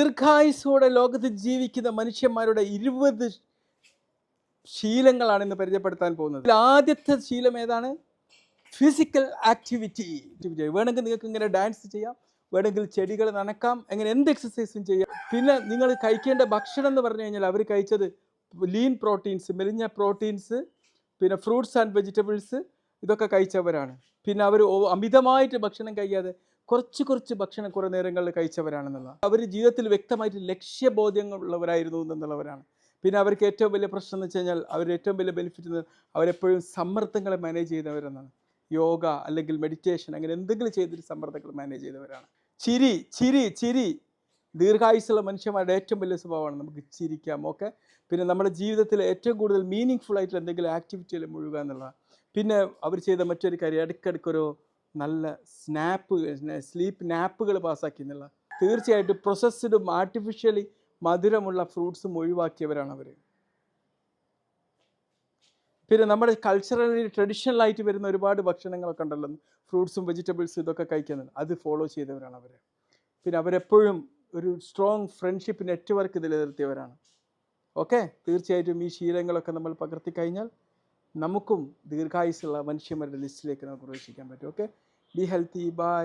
ദീർഘായുസോടെ ലോകത്ത് ജീവിക്കുന്ന മനുഷ്യന്മാരുടെ ഇരുപത് ശീലങ്ങളാണ് ഇന്ന് പരിചയപ്പെടുത്താൻ പോകുന്നത്. ആദ്യത്തെ ശീലം ഏതാണ്? ഫിസിക്കൽ ആക്ടിവിറ്റി വേണമെങ്കിൽ നിങ്ങൾക്ക് ഇങ്ങനെ ഡാൻസ് ചെയ്യാം വേണമെങ്കിൽ ചെടികൾ നനക്കാം അങ്ങനെ എന്ത് എക്സസൈസും ചെയ്യാം. പിന്നെ നിങ്ങൾ കഴിക്കേണ്ട ഭക്ഷണം എന്ന് പറഞ്ഞു കഴിഞ്ഞാൽ അവർ കഴിച്ചത് ലീൻ പ്രോട്ടീൻസ് മെലിഞ്ഞ പ്രോട്ടീൻസ് പിന്നെ ഫ്രൂട്ട്സ് ആൻഡ് വെജിറ്റബിൾസ് ഇതൊക്കെ കഴിച്ചവരാണ്. പിന്നെ അവർ അമിതമായിട്ട് ഭക്ഷണം കഴിക്കാതെ കുറച്ച് കുറച്ച് ഭക്ഷണം കുറേ നേരങ്ങളിൽ കഴിച്ചവരാണെന്നുള്ള. അവർ ജീവിതത്തിൽ വ്യക്തമായിട്ട് ലക്ഷ്യബോധ്യങ്ങളുള്ളവരായിരുന്നു എന്നുള്ളവരാണ്. പിന്നെ അവർക്ക് ഏറ്റവും വലിയ പ്രശ്നം എന്ന് വെച്ച് കഴിഞ്ഞാൽ അവർ ഏറ്റവും വലിയ ബെനിഫിറ്റ് എന്ന് അവരെപ്പോഴും സമ്മർദ്ദങ്ങളെ മാനേജ് ചെയ്തവരെന്നാണ്. യോഗ അല്ലെങ്കിൽ മെഡിറ്റേഷൻ അങ്ങനെ എന്തെങ്കിലും ചെയ്തിട്ട് സമ്മർദ്ദങ്ങൾ മാനേജ് ചെയ്തവരാണ്. ചിരി ചിരി ചിരി. ദീർഘായുസുള്ള മനുഷ്യന്മാരുടെ ഏറ്റവും വലിയ സ്വഭാവമാണ് നമുക്ക് ചിരിക്കാം ഓക്കെ? പിന്നെ നമ്മുടെ ജീവിതത്തിൽ ഏറ്റവും കൂടുതൽ മീനിങ് ഫുൾ ആയിട്ടുള്ള എന്തെങ്കിലും ആക്ടിവിറ്റിയിൽ മുഴുകുക എന്നുള്ളതാണ്. പിന്നെ അവർ ചെയ്ത മറ്റൊരു കാര്യം ഇടയ്ക്കിടയ്ക്കൊരു നല്ല സ്നാപ്പ് സ്ലീപ്പ് നാപ്പുകൾ പാസ്സാക്കി എന്നുള്ള തീർച്ചയായിട്ടും പ്രൊസസ്ഡും ആർട്ടിഫിഷ്യലി മധുരമുള്ള ഫ്രൂട്ട്സും ഒഴിവാക്കിയവരാണ് അവർ പിന്നെ നമ്മുടെ കൾച്ചറലി ട്രഡീഷണൽ ആയിട്ട് വരുന്ന ഒരുപാട് ഭക്ഷണങ്ങളൊക്കെ ഉണ്ടല്ലോ. ഫ്രൂട്ട്സും വെജിറ്റബിൾസും ഇതൊക്കെ കഴിക്കുന്നത്. അത് ഫോളോ ചെയ്തവരാണ് അവർ പിന്നെ അവരെപ്പോഴും ഒരു സ്ട്രോങ് ഫ്രണ്ട്ഷിപ്പ് നെറ്റ്വർക്ക് നിലനിർത്തിയവരാണ്. ഓക്കെ തീർച്ചയായിട്ടും ഈ ശീലങ്ങളൊക്കെ നമ്മൾ പകർത്തി കഴിഞ്ഞാൽ നമുക്കും ദീർഘായുസുള്ള മനുഷ്യന്മാരുടെ ലിസ്റ്റിലേക്ക് നമുക്ക് പ്രവേശിക്കാൻ പറ്റും. Okay be healthy by